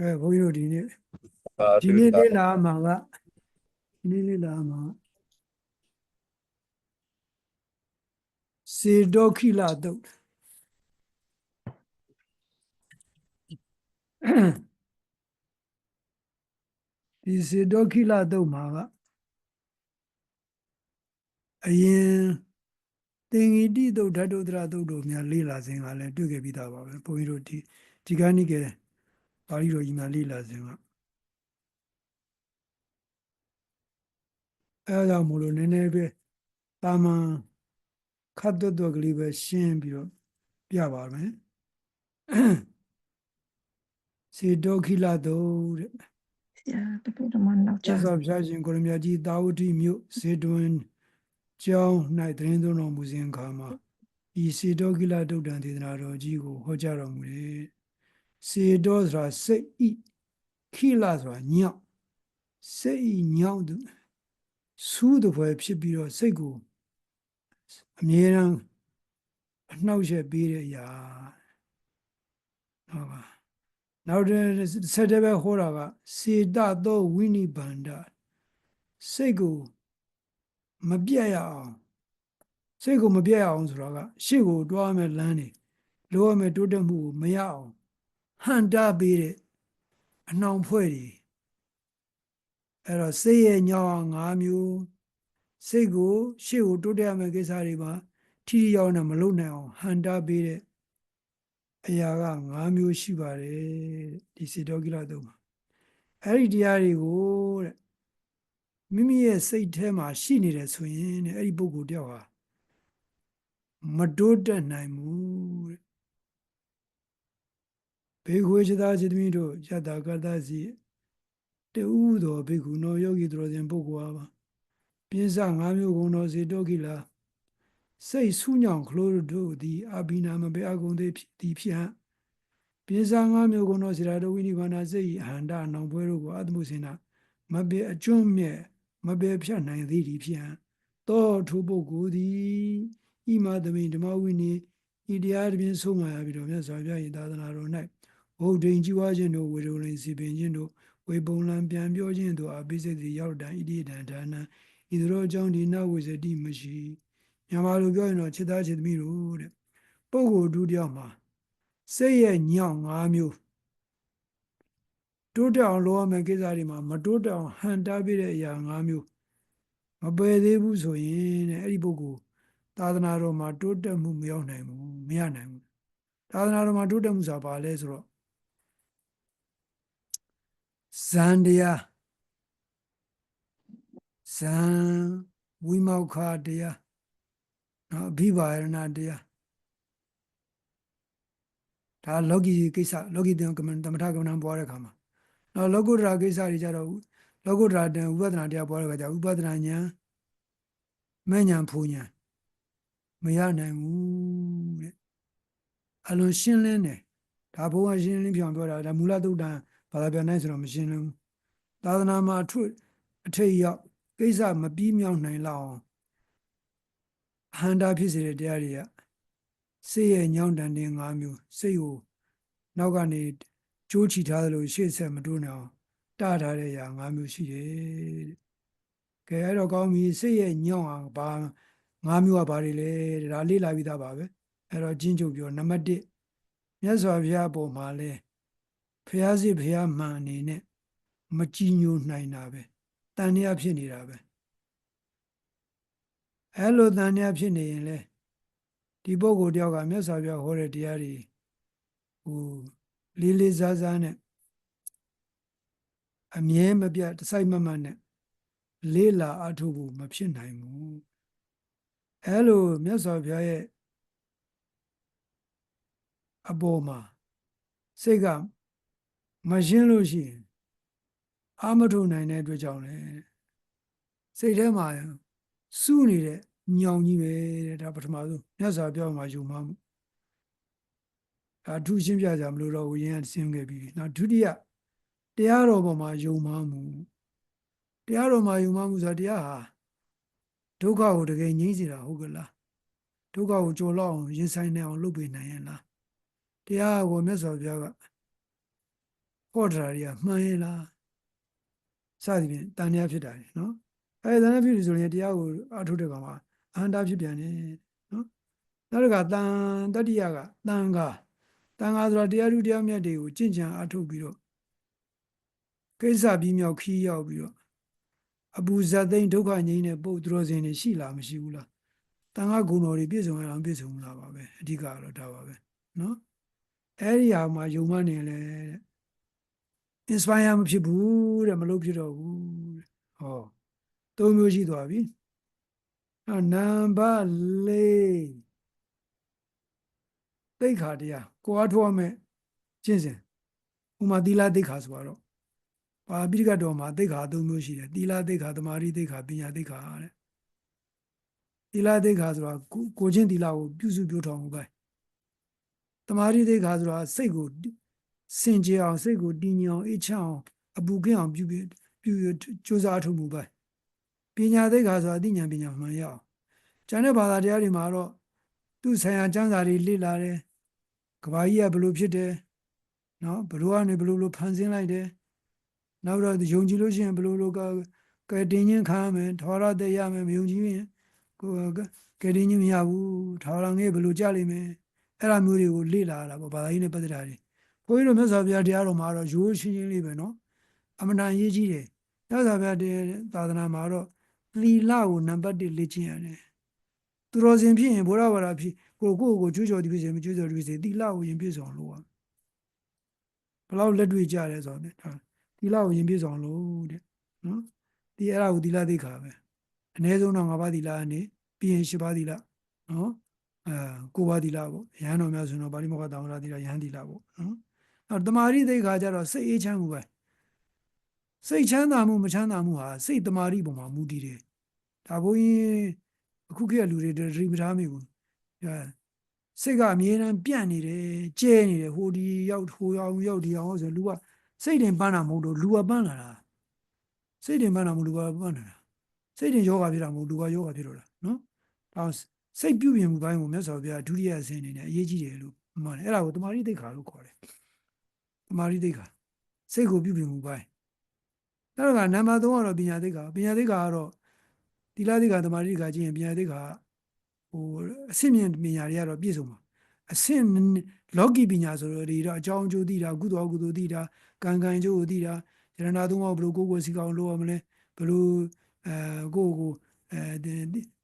အဲဘုန်းကြီးတို့ဒီနေ့သာဒီဓုနေ့သာလေ့လာမှာကဒီနေ့လေ့လာမှာစေတောခိလတုတ်ဒီစေတောခိလတုတ်မှာကအရင်သင်္ကိတိတုတ်ဓာတုတ္တရတုတ်တို့များလေ့လာစဉ်ကလည်းတွေ့ခဲ့ပြီးသားပါပဲဘုန်းကြီးတို့ဒီဒီကနေ့က ပါဠိတော်ကြီးများလေ့လာစဉ်ကအဲဒါကြောင့်မို့လို့နည်းနည်းပဲတာမန်ခတ်တွတ်တွတ်ကလေးပဲရှင်းပြီးတော့ပြပါမယ်စေတောခိလတုတဲ့ဆရာတပည့်တော်မနောက်ကျကျသောဖျားရှင်ကိုရမြတ်ကြီးတာဝတိမြို့စေတွင်ကျောင်း၌တရင်သွန်းတော်မူစဉ်အခါမှာဤစေတောခိလတုတ်တံဒေသနာတော်ကြီးကိုဟောကြားတော်မူတယ် စေတောဆိုတာစိတ်ဤခိလဆိုတာညောင်းစိတ်ဤညောင်းသူစူးတပွဲဖြစ်ပြီးတော့စိတ်ကိုအမြဲတမ်းအနှောက်အယှက်ပေးတဲ့အရာဟုတ်ပါနောက်တဲ့ဆက်တဲ့ပဲဟောတာကစေတသောဝိနိဗ္ဗန္ဒစိတ်ကိုမပြတ်ရအောင်စိတ်ကိုမပြတ်ရအောင်ဆိုတာကရှေ့ကိုတွားမယ်လမ်းနေလိုရမယ်တိုးတက်မှုကိုမရအောင် ဟန်တာပေးတဲ့အနှောင်ဖွဲ့တွေအဲ့တော့စိတ်ရဲ့ညောင်းအောင်၅မျိုးစိတ်ကိုရှေ့ကိုတိုးတက်ရမယ့်ကိစ္စတွေမှာထိထိရောက်နေမလုပ်နိုင်အောင်ဟန်တာပေးတဲ့အရာက၅မျိုးရှိပါတယ်တဲ့ဒီစေတောကိလတုံးမှာအဲ့ဒီတရားတွေကိုတဲ့မိမိရဲ့စိတ်ထဲမှာရှိနေတယ်ဆိုရင်တဲ့အဲ့ဒီပုဂ္ဂိုလ်တယောက်ဟာမတိုးတက်နိုင်ဘူးတဲ့ ဘေခွေချတာจิตမိတို့ယတ္တာကတ္တစီတူသောဘေကုနောယောဂီတော်စဉ်ပုဂ္ဂိုလ်ဟာပြင်းစ၅မျိုးကုန်သောစေတောကိလစိတ်ဆူးညောင်ခလို့တို့သည်အဘိနာမဘေအကုံသေးဖြစ်သည်ဖြစ်ဟံပြင်းစ၅မျိုးကုန်သောစေတတော်ဝိနိဗ္ဗာန်စိတ်အဟန္တာနောင်ပွဲတို့ကိုအတ္တမှုစင်နာမဘေအကျွမ်းမြဲမဘေဖြတ်နိုင်သည်သည်ဖြစ်ဟံတောထိုပုဂ္ဂိုလ်သည်ဣမသမိဓမ္မဝိနည်းဤတရားတစ်ပြင်းဆုံးမရပြီးတော့မြတ်စွာဘုရား၏သာသနာတော်၌ ဘုဒ္ဓင်ကြီးဝါခြင်းတို့ဝေဒုရင်စီပင်ခြင်းတို့ဝေပုံလံပြန်ပြောခြင်းတို့အပိစိတ်တိရောက်တံဣတိတံဒါနံဤသို့အကြောင်းဒီနဝိဇ္ဇတိမရှိမြန်မာလိုပြောရင်တော့ခြေသားခြေသမီးတို့တဲ့ပုဂ္ဂိုလ်ဒုတိယမှာစိတ်ရဲ့ညောင်း၅မျိုးတိုးတက်အောင်လုပ်ရမယ့်ကိစ္စတွေမှာမတိုးတက်အောင်ဟန်တားပြတဲ့အရာ၅မျိုးမပယ်သေးဘူးဆိုရင်တဲ့အဲ့ဒီပုဂ္ဂိုလ်သာသနာတော်မှာတိုးတက်မှုမရောက်နိုင်ဘူးမရနိုင်ဘူးသာသနာတော်မှာတိုးတက်မှုဆိုတာဘာလဲဆိုတော့ ဇန်တရားဇန်ဝိမောက္ခတရားနော်အဘိဘာယနာတရားဒါလောကီကိစ္စလောကီတံကမ္မတမထကမ္မဋ္ဌာန်းပွားတဲ့ခါမှာနော်လောကုတ္တရာကိစ္စတွေကြတော့လောကုတ္တရာတံဥပဒနာတရားပွားတဲ့ခါကျဥပဒနာဉာဏ်မဲ့ဉာဏ်ဖူဉာဏ်မရနိုင်ဘူးတဲ့အလွန်ရှင်းလင်းတယ်ဒါဘုရားရှင်းလင်းပြောင်ပြောတာဒါမူလသုတ်တံ ဘာသာပြန်နိုင်ဆိုတော့မရှင်းလင်းဘူးသာသနာမှာအထွတ်အထိပ်ရောက်ကိစ္စမပြီးမြောက်နိုင်လောက်အောင်အဟန္တာဖြစ်စေတဲ့တရားတွေကစိတ်ရဲ့ညောင်းတန်တဲ့၅မျိုးစိတ်ကိုနောက်ကနေကြိုးချီထားသလိုရှေ့ဆက်မတိုးနိုင်အောင်တားထားတဲ့အရာ၅မျိုးရှိတယ်တဲ့ကဲအဲ့တော့ကောင်းပြီစိတ်ရဲ့ညောင်းအောင်ဘာ၅မျိုးကဘာတွေလဲတဲ့ဒါလေးလာပြီးသားပါပဲအဲ့တော့ကျင်းချုပ်ပြောနံပါတ်1မြတ်စွာဘုရားအပေါ်မှာလဲ ဖះစစ်ဖះမှန်အနေနဲ့မကြည်ညိုနိုင်တာပဲတန်တရားဖြစ်နေတာပဲအဲ့လိုတန်တရားဖြစ်နေရင်လေဒီပုဂ္ဂိုလ်တယောက်ကမြတ်စွာဘုရားဟောတဲ့တရားတွေဟိုလေးလေးစားစားနဲ့အမြဲမပြတ်တစိုက်မမတ်နဲ့လေးလာအထုဖို့မဖြစ်နိုင်ဘူးအဲ့လိုမြတ်စွာဘုရားရဲ့အပေါ်မှာစိတ်က မရှင်းလို့ရှိရင်အာမထုံနိုင်တဲ့အတွက်ကြောင့်လေစိတ်ထဲမှာစုနေတဲ့ညောင်ကြီးပဲတဲ့ဒါပထမဆုံးမြတ်စွာဘုရားမှာယုံမှမှုဒါအထူးရှင်းပြကြမလို့တော့ဝိညာဉ်ဆင်းခဲ့ပြီနောက်ဒုတိယတရားတော်ပေါ်မှာယုံမှမှုတရားတော်မှာယုံမှမှုဆိုတာတရားဟာဒုက္ခကိုတကယ်ငြိမ့်စေတာဟုတ်ကလားဒုက္ခကိုကြော်လောက်အောင်ရင်ဆိုင်နိုင်အောင်လုပ်ပေးနိုင်ရဲ့လားတရားကိုမြတ်စွာဘုရားက ဟောတာတွေကမှန်ရဲ့လားစသည်ဖြင့်တန်တရားဖြစ်တာလေနော်အဲတန်တရားဖြစ်ပြီဆိုရင်တရားကိုအထုတ်တဲ့ကောင်မှာအဟန္တာဖြစ်ပြန်တယ်နော်နောက်တစ်ခါတန်တတ္တိယကတန်ခါတန်ခါဆိုတာတရားဓုတရားမြတ်တွေကိုကြင်ကြံအထုတ်ပြီးတော့ကိစ္စပြီးမြောက်ခီးရောက်ပြီးတော့အပူဇတ်သိမ့်ဒုက္ခငြိမ်းတဲ့ပုတ်သူတော်စင်တွေရှိလားမရှိဘူးလားတန်ခါဂုဏ်တော်တွေပြည့်စုံရအောင်ပြည့်စုံလာပါပဲအဓိကကတော့ဒါပါပဲနော်အဲ့ဒီဟာမှာယုံမနေလေတဲ့ inspire မဖြစ်ဘူးတဲ့မလုပ်ဖြစ်တော့ဘူးတဲ့ဟောသုံးမျိုးရှိသွားပြီနောက်နံပါတ်၄သိက္ခာတရားကိုအားထုတ်ရမယ်ကျင့်စဉ်ဥမာသီလသိက္ခာဆိုတော့ပါပိဋကတော်မှာသိက္ခာသုံးမျိုးရှိတယ်သီလသိက္ခာသမာဓိသိက္ခာပညာသိက္ခာတဲ့သီလသိက္ခာဆိုတာကိုကိုချင်းသီလကိုပြုစုပြောထောင်မှုပဲသမာဓိသိက္ခာဆိုတာစိတ်ကို စင်ကြယ်အောင်စိတ်ကိုတည်ငြိမ်အောင်အေးချမ်းအောင်အပူကင်းအောင်ပြုပြုပြုကြိုးစားအထုတ်မှုပဲပညာသိက္ခာဆိုတာအသိဉာဏ်ပညာမှန်ရအောင်ကျန်တဲ့ဘာသာတရားတွေမှာတော့သူဆိုင်ရာကျမ်းစာတွေလေ့လာတယ်ကဘာကြီးကဘလို့ဖြစ်တယ်နော်ဘလို့ကနေဘလို့လို့ဖန်ဆင်းလိုက်တယ်နောက်တော့ယုံကြည်လို့ရှိရင်ဘလို့လို့ကကဲတင်ချင်းခံရမယ်ထောရတဲ့ရမယ်မယုံကြည်ရင်ကိုကဲတင်ချင်းမရဘူးထောရငယ်ဘလို့ကြလိမ့်မယ်အဲ့လိုမျိုးတွေကိုလေ့လာတာပေါ့ဘာသာရေးနဲ့ပတ်သက်တာတွေ ဘုန်းကြီးတို့မြတ်စွာဘုရားတရားတော်မှာတော့ရိုးရှင်းရှင်းလေးပဲနော်အမှန်တန်အရေးကြီးတယ်မြတ်စွာဘုရားတရားသာသနာမှာတော့သီလကိုနံပါတ်1လေ့ကျင့်ရတယ်သူတော်စင်ဖြစ်ရင်ဘုရားဘာသာဖြစ်ကိုကိုကိုကျွေးကြော်ဒီဖြစ်စေမကျွေးကြော်ဒီဖြစ်စေသီလကိုရင်ပြည့်စုံလို့ရဘယ်လောက်လက်တွေ့ကြရဲဆိုတော့ဒါသီလကိုရင်ပြည့်စုံလို့တဲ့နော်ဒီအဲ့ဒါကိုသီလသိက္ခာပဲအနည်းဆုံးတော့၅ပါးသီလအနေပြီးရင်၈ပါးသီလနော်အဲ၉ပါးသီလပေါ့ရဟန်းတော်များဆိုရင်တော့ပါဠိမောက္ခတာဝရသီလရဟန်းသီလပေါ့နော် နောက်တမာရီသိက္ခာကြတော့စိတ်အေးချမ်းမှုပဲစိတ်ချမ်းသာမှုမချမ်းသာမှုဟာစိတ်တမာရီပုံမှာမူတည်တယ်ဒါဘုန်းကြီးအခုခေတ်ကလူတွေတတိပထားမိဘူးအဲစိတ်ကအမြဲတမ်းပြန့်နေတယ်ကျဲနေတယ်ဟိုဒီရောက်ဟိုရောက်ရောက်ဒီအောင်ဆိုလူကစိတ်တင်ပန်းတာမဟုတ်တော့လူကပန်းလာတာစိတ်တင်ပန်းတာမဟုတ်လူကပန်းလာတာစိတ်တင်ယောဂဖြစ်တာမဟုတ်လူကယောဂဖြစ်တော့တာနော်ဒါစိတ်ပြုပြင်မှုပိုင်းကိုမြတ်စွာဘုရားဒုတိယအဆင့်အနေနဲ့အရေးကြီးတယ်လို့မှန်တယ်အဲ့ဒါကိုတမာရီသိက္ခာလို့ခေါ်တယ် တမာရီသိက္ခာစိတ်ကိုပြုပြင်မှုပိုင်းနောက်ကနံပါတ်3ကတော့ပညာသိက္ခာပညာသိက္ခာကတော့တိလသိက္ခာတမာရီသိက္ခာကျင့်ရင်ပညာသိက္ခာဟိုအဆင့်မြင့်ပညာတွေကတော့ပြည့်စုံပါအဆင့်လောကီပညာဆိုတော့ဒီတော့အကြောင်းအကျိုးသိတာကုသိုလ်ကုသိုလ်သိတာကံကံအကျိုးကိုသိတာယရဏသုံးပါးဘယ်လိုကိုယ်ကိုယ်စီကောင်လုပ်ရမလဲဘယ်လိုအဲကိုယ့်ကိုအဲဒီ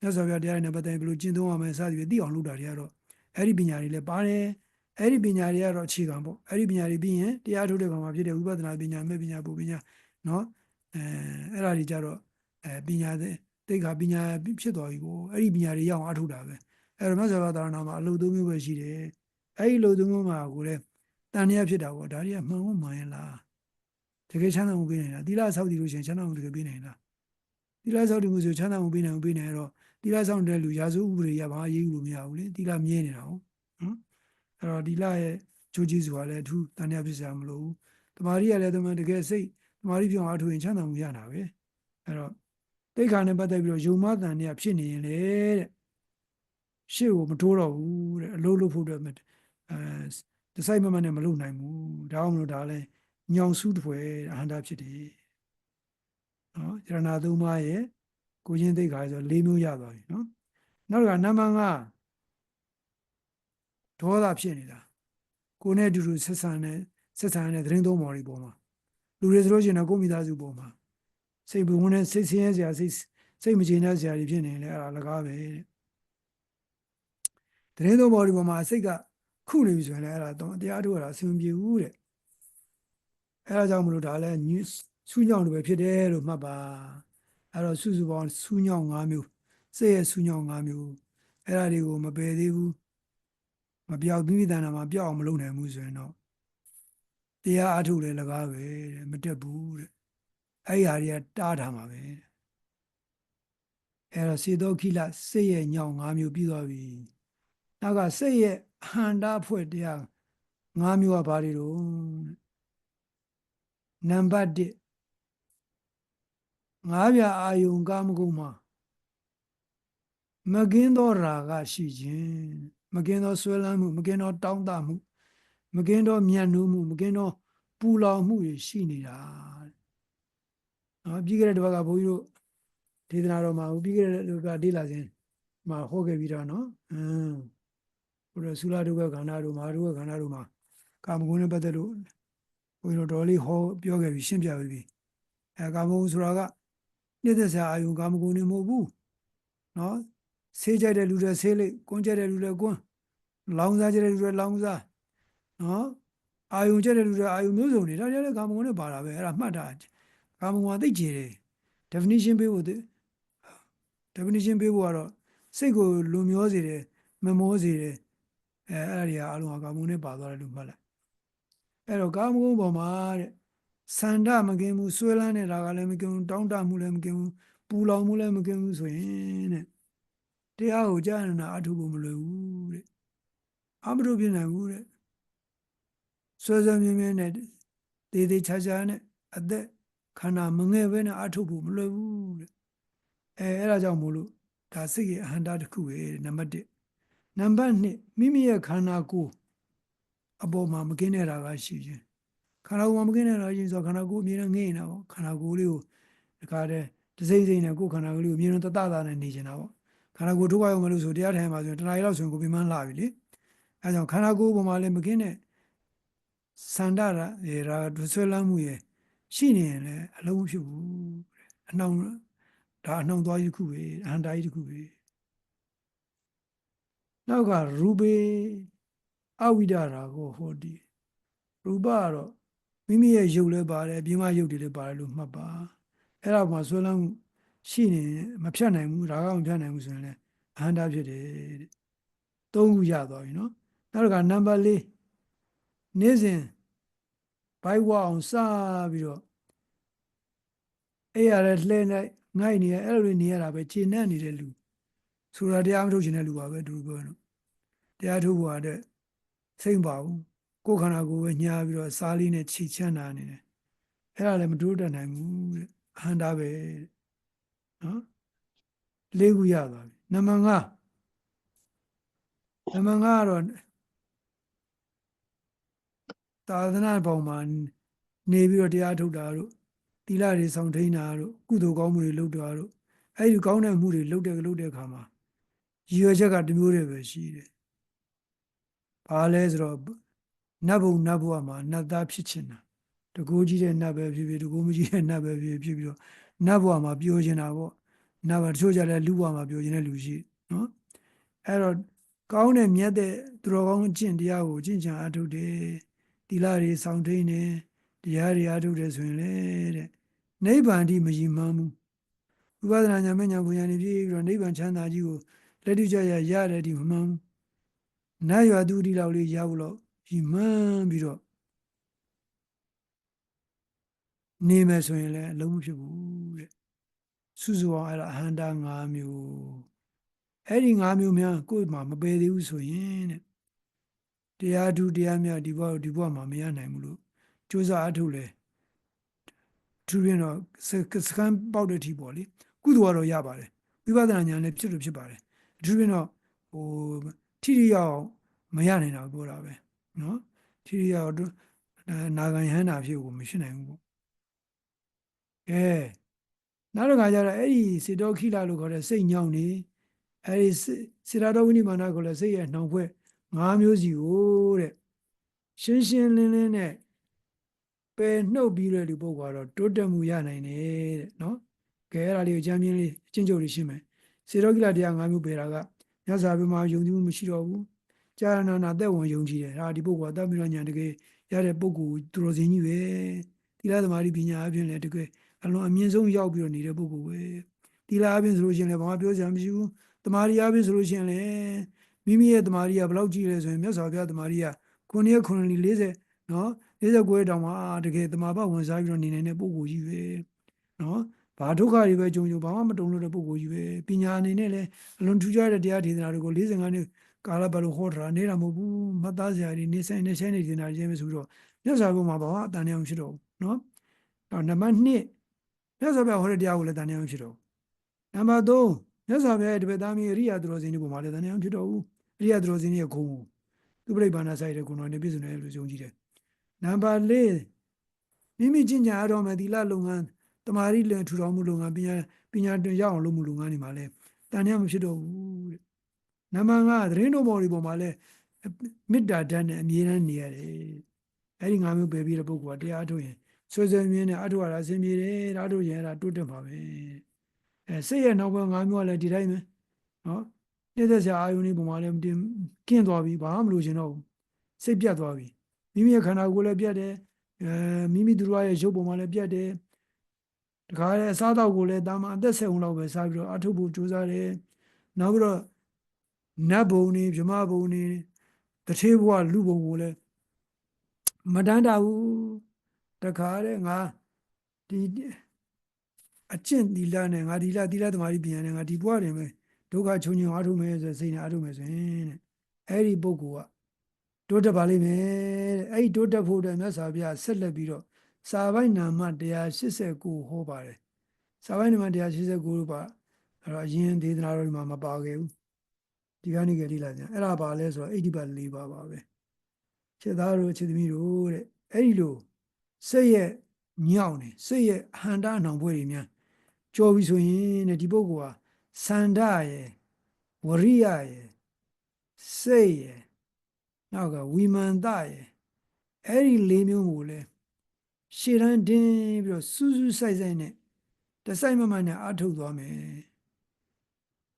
မြတ်စွာဘုရားတရားနဲ့ပတ်သက်ပြီးဘယ်လိုကျင့်သုံးရမလဲစသည်ဖြင့်သိအောင်လုပ်တာတွေကတော့အဲ့ဒီပညာတွေလည်းပါတယ် အဲ့ဒီပညာတွေကတော့အခြေခံပေါ့အဲ့ဒီပညာတွေပြီးရင်တရားထုတ်တဲ့ကောင်မှာဖြစ်တဲ့ဝိပဿနာပညာမဲ့ပညာပူပညာเนาะအဲအဲ့ဒါတွေကြတော့အဲပညာတဲ့တိတ်ခါပညာဖြစ်သွားပြီကိုအဲ့ဒီပညာတွေရအောင်အထုတ်တာပဲအဲ့တော့မြတ်စွာဘုရားသာရဏမှာအလုပ်သုံးမျိုးပဲရှိတယ်အဲ့ဒီအလုပ်သုံးမျိုးမှာကိုလည်းတန်တရားဖြစ်တာပေါ့ဒါတွေကမှန်ဖို့မှန်ရင်လားတကယ်ချမ်းသာမှုပေးနိုင်လားသီလဆောက်တည်လို့ရှိရင်ချမ်းသာမှုတကယ်ပေးနိုင်လားသီလဆောက်တည်မှုဆိုချမ်းသာမှုပေးနိုင်မှုပေးနိုင်တော့သီလဆောက်တဲ့လူရာဇဝဥပဒေရဘာအရေးယူလို့မရဘူးလေသီလမြဲနေတာဟုတ်နော် အဲ့တော့ဒီလရဲ့ချိုးကျေးဇူးကလည်းအထူးတန်ရပြစ်စရာမလိုဘူးတမာရီကလည်းတမန်တကယ်စိတ်တမာရီပြောင်းအားထုတ်ရင်ချမ်းသာမှုရတာပဲအဲ့တော့တိတ်ခါနဲ့ပတ်သက်ပြီးတော့ယုံမတန်တွေကဖြစ်နေရင်လေတဲ့ရှေ့ကိုမထိုးတော့ဘူးတဲ့အလုပ်လုပ်ဖို့အတွက်အဲတဆိုင်မမနဲ့မလုပ်နိုင်ဘူးဒါအောင်မလို့ဒါလည်းညောင်စုတွေအဟန္တာဖြစ်တယ်နော်ရဏသုံးပါးရဲ့ကိုရင်းသိက္ခာဆို၄မျိုးရသွားပြီနော်နောက်ကနံပါတ် ဒေါသဖြစ်နေတာကိုနဲ့အတူတူဆက်ဆံတဲ့ဆက်ဆံတဲ့သတင်းသုံးပေါ်တွေပေါ်မှာလူတွေဆိုလို့ရှိရင်တော့ကိုမိသားစုပေါ်မှာစိတ်ဘဝင်နဲ့စိတ်ဆင်းရဲစရာစိတ်စိတ်မကျေနပ်စရာတွေဖြစ်နေတယ်အဲ့ဒါလကားပဲတဲ့သတင်းသုံးပေါ်တွေပေါ်မှာစိတ်ကခုနေပြီဆိုရင်လည်းအဲ့ဒါတော့တရားထုတ်ရတာအဆင်မပြေဘူးတဲ့အဲ့ဒါကြောင့်မလို့ဒါလည်းဆူးညောင်းလိုပဲဖြစ်တယ်လို့မှတ်ပါအဲ့တော့စုစုပေါင်းဆူးညောင်း၅မျိုးစိတ်ရဲ့ဆူးညောင်း၅မျိုးအဲ့ဒါတွေကိုမပယ်သေးဘူး မပြောက်သီးတန်တာမှာပြောက်အောင်မလုပ်နိုင်ဘူးဆိုရင်တော့တရားအထုတ်လည်းလကားပဲတဲ့မတက်ဘူးတဲ့အဲ့ဒီဟာတွေကတားထားမှာပဲတဲ့အဲ့တော့စေတောခိလစိတ်ရဲ့ညောင်း၅မျိုးပြီးသွားပြီနောက်ကစိတ်ရဲ့အဟန္တာဖွဲ့တရား၅မျိုးကဘာတွေတော့နံပါတ်1ငါးပြအာယုံကာမဂုဏ်မှာမကင်းသောရာဂရှိခြင်း မကင်းသောဆွဲလန်းမှု မကင်းသောတောင်းတမှု မကင်းသောမြတ်နိုးမှု မကင်းသောပူလောင်မှုတွေရှိနေတာတဲ့နော်ပြီးခဲ့တဲ့တစ်ပတ်ကဘုန်းကြီးတို့ဒေသနာတော်မှာပြီးခဲ့တဲ့တစ်ပတ်ဒေးလာစဉ်မှာဟောခဲ့ပြီးတော့နော်အင်းဘုရားသုလာဒုက္ခခန္ဓာတို့မဟာဒုက္ခခန္ဓာတို့မှာကာမဂုဏ်နဲ့ပတ်သက်လို့ဘုန်းကြီးတို့တော်လေးဟောပြောခဲ့ပြီးရှင်းပြပြီးပြီအဲကာမဂုဏ်ဆိုတာကနှိမ့်သက်စရာအာယုံကာမဂုဏ်တွေမဟုတ်ဘူးနော် ဆေးကြိုက်တဲ့လူတွေဆေးလိပ်ကွန်းကြိုက်တဲ့လူတွေကွန်းလောင်စားကြတဲ့လူတွေလောင်စားနော်အာယုံကြတဲ့လူတွေအာယုံမျိုးစုံတွေဒါကြတဲ့ကာမဂုဏ်နဲ့ပါတာပဲအဲ့ဒါမှတ်တာကာမဂုဏ်ကသိကြတယ် definition ပေးဖို့ definition ပေးဖို့ကတော့စိတ်ကိုလွန်မျောစေတယ်မမောစေတယ်အဲအဲ့ဒါတွေကအလုံးအကာမဂုဏ်နဲ့ပါသွားတယ်လို့မှတ်လိုက်အဲ့တော့ကာမဂုဏ်ပေါ်မှာတဲ့စန္ဒမကင်းဘူးဆွဲလန်းနေတာကလည်းမကင်းဘူးတောင်းတမှုလည်းမကင်းဘူးပူလောင်မှုလည်းမကင်းဘူးဆိုရင်တဲ့ တရားကိုကြားနာအထုဖို့မလွယ်ဘူးတဲ့အမတို့ပြနိုင်ဘူးတဲ့ဆွဲဆွဲမြဲမြဲနဲ့တေးသေးချာချာနဲ့အသက်ခန္ဓာမငယ်ပဲနဲ့အထုဖို့မလွယ်ဘူးတဲ့အဲအဲ့ဒါကြောင့်မို့လို့ဒါစိတ်ရဲ့အဟန္တာတစ်ခုပဲတဲ့နံပါတ်1နံပါတ်2မိမိရဲ့ခန္ဓာကိုယ်အပေါ်မှာမကင်းတဲ့တာကရှိခြင်းခန္ဓာကိုယ်မှာမကင်းတဲ့တာရှိရင်ဆိုတော့ခန္ဓာကိုယ်အမြဲတမ်းငြိနေတာပေါ့ခန္ဓာကိုယ်လေးကိုဒီကားတဲ့တစိမ့်စိမ့်နဲ့ကိုယ်ခန္ဓာကိုယ်လေးကိုအမြဲတမ်းတတတာနဲ့နေနေတာပေါ့ ခန္ဓာကိုယ်ထုတ်ရအောင်မလို့ဆိုတရားထိုင်မှာဆိုရင်တဏှာရီလောက်ဆိုရင်ကိုယ်ပြင်းမှန်းလာပြီလေအဲကြောင့်ခန္ဓာကိုယ်ပေါ်မှာလည်းမကင်းတဲ့စန္ဒရာရေရာဒုဆွဲလမ်းမှုရေရှိနေရင်လည်းအလုံးမဖြစ်ဘူးတဲ့အနှောင်ဒါအနှောင်သွားကြီးတစ်ခုပဲအဟန္တာကြီးတစ်ခုပဲနောက်ကရူပေအဝိဒရာကိုဟောဒီရူပကတော့မိမိရဲ့ရုပ်လည်းပါတယ်အပြင်မှာရုပ်တွေလည်းပါတယ်လို့မှတ်ပါအဲ့ဒါမှဆွဲလမ်းမှု ရှိနေရင်မဖြတ်နိုင်ဘူးဒါကမဖြတ်နိုင်ဘူးဆိုရင်လည်းအဟန္တာဖြစ်တယ်တဲ့သုံးခုရသွားပြီနော်နောက်ကနံပါတ်၄နေ့စဉ်ဘိုက်ဝအောင်စပြီးတော့အဲ့ရတဲ့လှဲလိုက်ငိုက်နေရအဲ့လိုတွေနေရတာပဲခြေနဲ့နေတဲ့လူဆိုတာတရားမထုတ်ချင်တဲ့လူပါပဲသူတို့ပြောတော့တရားထုတ်ဖို့အတွက်စိတ်မပါဘူးကိုယ်ခန္ဓာကိုယ်ပဲညားပြီးတော့စားလေးနဲ့ခြေချမ်းတာနေတယ်အဲ့ဒါလည်းမတိုးတက်နိုင်ဘူးတဲ့အဟန္တာပဲတဲ့ နော်လေးခုရသွားပြီနံပါတ်5နံပါတ်5ကတော့သာသနာပေါင်းမှာနေပြီးတော့တရားထုတ်တာတို့သီလတွေဆောင်ထိန်တာတို့ကုသိုလ်ကောင်းမှုတွေလုပ်တာတို့အဲ့ဒီကောင်းတဲ့မှုတွေလုပ်တဲ့လုပ်တဲ့အခါမှာရည်ရွယ်ချက်ကတစ်မျိုးတည်းပဲရှိတယ်။ဘာလဲဆိုတော့နတ်ဘုံနတ်ဘဝမှာနတ်သားဖြစ်ချင်တာတကူကြီးတဲ့နတ်ပဲဖြစ်ဖြစ်တကူမကြီးတဲ့နတ်ပဲဖြစ်ဖြစ်ပြီးတော့ နတ်ဘဝမှာပျော်ချင်တာပေါ့။နတ်ဘဝတချို့ကြတဲ့လူဘဝမှာပျော်ချင်တဲ့လူရှိနော်။အဲ့တော့ကောင်းတဲ့မြတ်တဲ့သူတော်ကောင်းအကျင့်တရားကိုကျင့်ကြံအထုတ်တယ်။တိလာတွေဆောင်ထိန်တယ်တရားတွေအထုတ်တယ်ဆိုရင်လေတဲ့နိဗ္ဗာန်ဒီမရည်မှန်းဘူးဝိပဿနာဉာဏ်မဲ့ဉာဏ်ပူဉာဏ်နေပြီးတော့နိဗ္ဗာန်ချမ်းသာကြီးကိုလက်တွေ့ကြရရတယ်ဒီမမှန်ဘူးနတ်ရွာသူဒီလောက်လေးရဖို့လို့ရည်မှန်းပြီးတော့ နေမယ်ဆိုရင်လည်းအလုံးမဖြစ်ဘူးတဲ့စုစုအောင်အဲ့ဒါအဟန္တာ၅မျိုးအဲ့ဒီ၅မျိုးများကိုယ်မှာမပယ်သေးဘူးဆိုရင်တဲ့တရားဓုတရားမြတ်ဒီဘဝဒီဘဝမှာမရနိုင်ဘူးလို့ကြိုးစားအထုတ်လဲသူရင်တော့စစကန်ပေါက်တဲ့အထိပေါ့လေကုသိုလ်ကတော့ရပါတယ်ဝိပဿနာဉာဏ်လည်းဖြစ်လို့ဖြစ်ပါတယ်အထူးဖြင့်တော့ဟိုထိရိရောက်မရနိုင်တာပြောတာပဲနော်ထိရိရောက်နာဂန်ဟန္တာဖြစ်ကိုမရှိနိုင်ဘူးပေါ့ ကဲနောက်တစ်ခါကျတော့အဲ့ဒီစေတောခိလလို့ခေါ်တဲ့စိတ်ညောင်းနေအဲ့ဒီစေရာတော်ဝိနိမာနကိုလည်းစိတ်ရဲ့နှောင်ဖွဲ့၅မျိုးစီကိုတဲ့ရှင်းရှင်းလင်းလင်းနဲ့ပယ်နှုတ်ပြီးတဲ့လူပုဂ္ဂိုလ်ကတော့တိုးတက်မှုရနိုင်တယ်တဲ့နော်ကဲအဲ့ဒါလေးကိုကြမ်းပြင်းလေးအချင်းချုပ်လေးရှင်းမယ်စေရောကိလတရား၅မျိုးပယ်တာကမြတ်စွာဘုရားမှာယုံကြည်မှုမရှိတော့ဘူးကြာရနာနာသက်ဝင်ယုံကြည်တယ်ဒါဒီပုဂ္ဂိုလ်ကတပိရညာတကယ်ရတဲ့ပုဂ္ဂိုလ်သူတော်စင်ကြီးပဲသီလသမာဓိပညာအပြင်လည်းတကယ် အလွန်အမြင့်ဆုံးရောက်ပြီးတော့နေတဲ့ပုဂ္ဂိုလ်ပဲသီလအပြင်ဆိုလို့ရှိရင်လည်းဘာမှပြောစရာမရှိဘူးတမာရီအပြင်ဆိုလို့ရှိရင်လည်းမိမိရဲ့တမာရီကဘယ်လောက်ကြီးလဲဆိုရင်မြတ်စွာဘုရားတမာရီက9ရက်9လ40နော်49ရက်တောင်မှတကယ်တမာဘဝင်စားပြီးတော့နေနိုင်တဲ့ပုဂ္ဂိုလ်ကြီးပဲနော်ဘာဒုက္ခတွေပဲကြုံကြုံဘာမှမတုံလို့တဲ့ပုဂ္ဂိုလ်ကြီးပဲပညာအနေနဲ့လည်းအလွန်ထူးခြားတဲ့တရားဒေသနာတွေကို45နှစ်ကာလပတ်လို့ဟောတာနေတာမဟုတ်ဘူးမှတ်သားစရာတွေနေဆိုင်နေဆိုင်နေဒေသနာတွေပဲဆိုတော့မြတ်စွာဘုရားမှာဘာမှအတန်တရားမရှိတော့ဘူးနော်တော့နံပါတ်2 မြတ်စွာဘုရားဟောတဲ့တရားကိုလည်းတန်တရားမရှိတော့ဘူးနံပါတ်3မြတ်စွာဘုရားရဲ့တပည့်သားမီးအရိယာသူတော်စင်တွေပုံမှာလည်းတန်တရားမရှိတော့ဘူးအရိယာသူတော်စင်ရဲ့ဂုဏ်ကိုသူပြိဋ္ဌာနာဆိုင်တဲ့ဂုဏ်တော်နဲ့ပြည့်စုံတယ်လို့ယုံကြည်တယ်နံပါတ်4မိမိကျင့်ကြံအားထုတ်မယ်သီလလုပ်ငန်းတမာရီလည်းထူထောင်မှုလုပ်ငန်းပညာပညာတွင်ရအောင်လုပ်မှုလုပ်ငန်းတွေမှာလည်းတန်တရားမဖြစ်တော့ဘူးတဲ့နံပါတ်5သတင်းတော်ပေါ်တွေပေါ်မှာလည်းမေတ္တာဓာတ်နဲ့အမြဲတမ်းနေရတယ်အဲ့ဒီငါမျိုးပဲပြီးတဲ့ပုဂ္ဂိုလ်ကတရားအားထုတ်ရင် ဆွေဆွေမြင်းနဲ့အားထုတ်ရတာအဆင်ပြေတယ်အားထုတ်ရင်အဲ့ဒါတိုးတက်မှာပဲအဲစိတ်ရဲ့နောက်ဘက်ငါမျိုးကလည်းဒီတိုင်းပဲနော်နေ့သက်စရာအာယုန်တွေပေါ်မှာလည်းမတင်ကင်းသွားပြီဘာမှမလို့ရှင်တော့ဘူးစိတ်ပြတ်သွားပြီမိမိရဲ့ခန္ဓာကိုယ်လည်းပြတ်တယ်အဲမိမိသူတို့ရဲ့ရုပ်ပေါ်မှာလည်းပြတ်တယ်တခါလေအစားအသောက်ကိုလည်းတာမန်အသက်ဆက်ုံလောက်ပဲစားပြီးတော့အထုပ်ဖို့ကြိုးစားတယ်နောက်ပြီးတော့နတ်ဘုံနေဗြဟ္မဘုံနေတထေးဘဝလူဘုံကိုလည်းမတန်းတာဘူး တခါလေငါဒီအကျင့်သီလနဲ့ငါဒီလသီလသမารိပညာနဲ့ငါဒီဘဝတွင်ပဲဒုက္ခချုပ်ငြိမ်းအားထုတ်မယ်ဆိုစိတ်နဲ့အားထုတ်မယ်ဆိုရင်တဲ့အဲ့ဒီပုဂ္ဂိုလ်ကတိုးတက်ပါလိမ့်မယ်တဲ့အဲ့ဒီတိုးတက်ဖို့အတွက်မြတ်စွာဘုရားဆက်လက်ပြီးတော့စာပိုင်းနာမ189ဟောပါတယ်စာပိုင်းနာမ189ပါအဲ့တော့အရင်ဒေသနာတော်ဒီမှာမပါခဲ့ဘူးဒီကနေ့ကလေးလာကြအဲ့ဒါပါလဲဆိုတော့အိဋ္ဌိပတ်၄ပါးပါပဲခြေသားတို့ခြေသမီးတို့တဲ့အဲ့ဒီလို စိတ်ရဲ့ညောင်းနေစိတ်ရဲ့အဟန္တာအနှောင်ပွဲတွေများကြော်ပြီဆိုရင်တဲ့ဒီပုဂ္ဂိုလ်ဟာစန္ဒရဲ့ဝရိယရဲ့စိတ်ရဲ့နောက်ကဝီမန္တရဲ့အဲ့ဒီလေးမျိုးကိုလဲရှေ့တန်းတင်းပြီးတော့စူးစူးဆိုင်ဆိုင်နဲ့တစိုက်မမနဲ့အာထုတ်သွားမယ်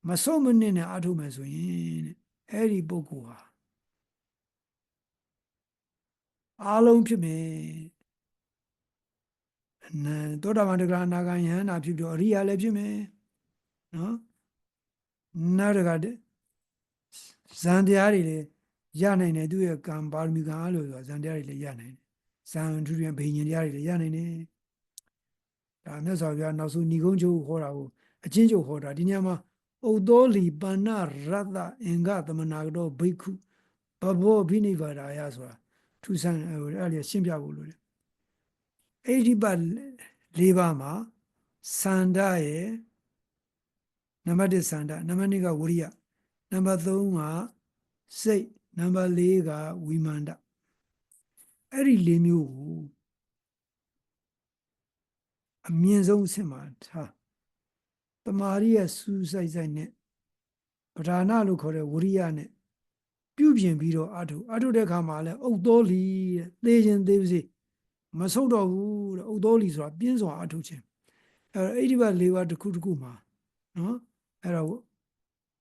မဆုံးမနစ်နဲ့အာထုတ်မယ်ဆိုရင်တဲ့အဲ့ဒီပုဂ္ဂိုလ်ဟာအားလုံးဖြစ်မယ် အနန္တောတာပန်တဂရအနာဂံယဟန္တာဖြစ်ပြီးတော့အရိယာလည်းဖြစ်မယ်နော်နောက်တကတဲ့ဇန်တရားတွေလည်းရနိုင်တယ်သူ့ရဲ့ကံပါရမီကံအားလို့ဆိုတာဇန်တရားတွေလည်းရနိုင်တယ်ဇန်ထူထူဘိညာဉ်တရားတွေလည်းရနိုင်တယ်ဒါမြတ်စွာဘုရားနောက်ဆုံးညီကုန်းချုပ်ဟောတာကိုအချင်းချုပ်ဟောတာဒီနေရာမှာဥဒ္ဒောလီပဏရတ္တအင်္ဂသမနာကတော့ဘိက္ခုဘဘောဘိနိဗ္ဗာဒာယဆိုတာထူဆန်းဟိုအဲ့ဒါရှင်းပြဖို့လို့လေ အဲ့ဒီပတ်၄ပါးမှာစန္ဒရဲ့နံပါတ်1စန္ဒနံပါတ်2ကဝရိယနံပါတ်3ကစိတ်နံပါတ်4ကဝိမာန်ဒအဲ့ဒီ၄မျိုးကိုအမြင့်ဆုံးအဆင့်မှာထားတမာရီရဲ့စူးစိုက်စိုက်နဲ့ပဓာနာလို့ခေါ်တဲ့ဝရိယနဲ့ပြုပြင်ပြီးတော့အထုအထုတဲ့ခါမှာလဲအုတ်တော်လီတဲ့သေခြင်းသေးပါစေ မဆုတ်တော့ဘူးတဲ့အုတ်တော်လီဆိုတာပြင်းစွာအထုခြင်းအဲ့တော့အဲ့ဒီဘက်၄ပါးတစ်ခုတစ်ခုမှာနော်အဲ့တော့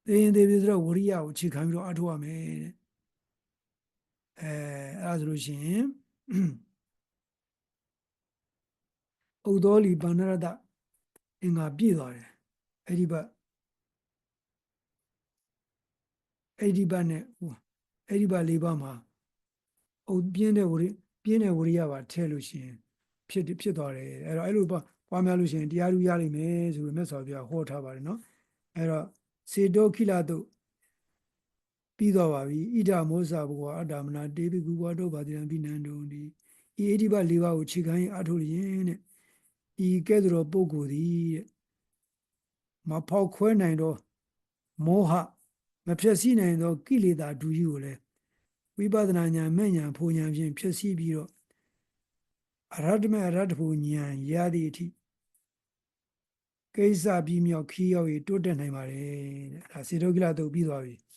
သေရင်သေးပြီဆိုတော့ဝရိယကိုခြေခံပြီးတော့အထုရမယ်တဲ့အဲအဲ့ဒါဆိုလို့ရှိရင်ဥဒ္ဒောလီဗန္နရတအင်္ဂါပြည့်သွားတယ်အဲ့ဒီဘက်အဲ့ဒီဘက်နဲ့ဟိုအဲ့ဒီဘက်လေးပါမှာအုတ်ပြင်းတဲ့ဝရိ ပြင်းတဲ့ဝရိယပါထည့်လို့ရှိရင်ဖြစ်ဖြစ်သွားတယ်အဲ့တော့အဲ့လိုပါပွားများလို့ရှိရင်တရားလူရလိမ့်မယ်ဆိုပြီးမြတ်စွာဘုရားဟောထားပါတယ်နော်အဲ့တော့စေတောခိလတုပြီးသွားပါပြီဣဒမောဇဘောအတ္တမနာတေပိကုဘောတောဗာတိရံပိနန္တုံဒီဤအဋ္ဌိပ၄ပါးကိုခြေခံရင်အထုတ်ရင်တဲ့ဤကဲ့သို့သောပုဂ္ဂိုလ်သည်တဲ့မဖောက်ခွဲနိုင်သောမောဟမဖြည့်ဆည်းနိုင်သောကိလေသာဒူကြီးကိုလည်း ဝိပဿနာဉာဏ်မဲ့ဉာဏ်ဖူဉာဏ်ဖြင့်ဖြည့်ဆည်းပြီးတော့အရဟတမေအရဟတဖူဉာဏ်ရသည့်အထိကိစ္စပြီးမြောက်ခီးရောက်ရည်တိုးတက်နိုင်ပါတယ်တဲ့ဒါစေတောကိလတုတ်ပြီးသွားပြီ